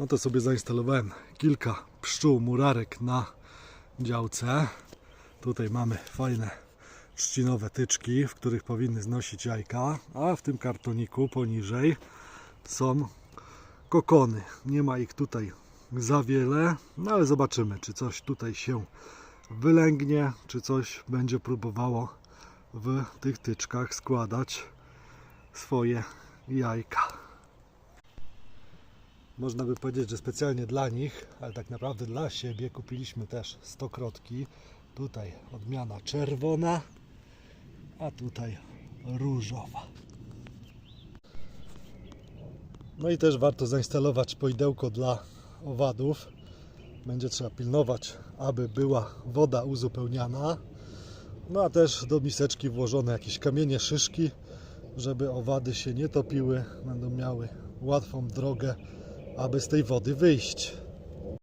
No to sobie zainstalowałem kilka pszczół murarek na działce. Tutaj mamy fajne trzcinowe tyczki, w których powinny znosić jajka, a w tym kartoniku poniżej są kokony. Nie ma ich tutaj za wiele, no ale zobaczymy, czy coś tutaj się wylęgnie, czy coś będzie próbowało w tych tyczkach składać swoje jajka. Można by powiedzieć, że specjalnie dla nich, ale tak naprawdę dla siebie kupiliśmy też stokrotki. Tutaj odmiana czerwona, a tutaj różowa. No i też warto zainstalować poidełko dla owadów. Będzie trzeba pilnować, aby była woda uzupełniana. No a też do miseczki włożone jakieś kamienie, szyszki, żeby owady się nie topiły, będą miały łatwą drogę, aby z tej wody wyjść.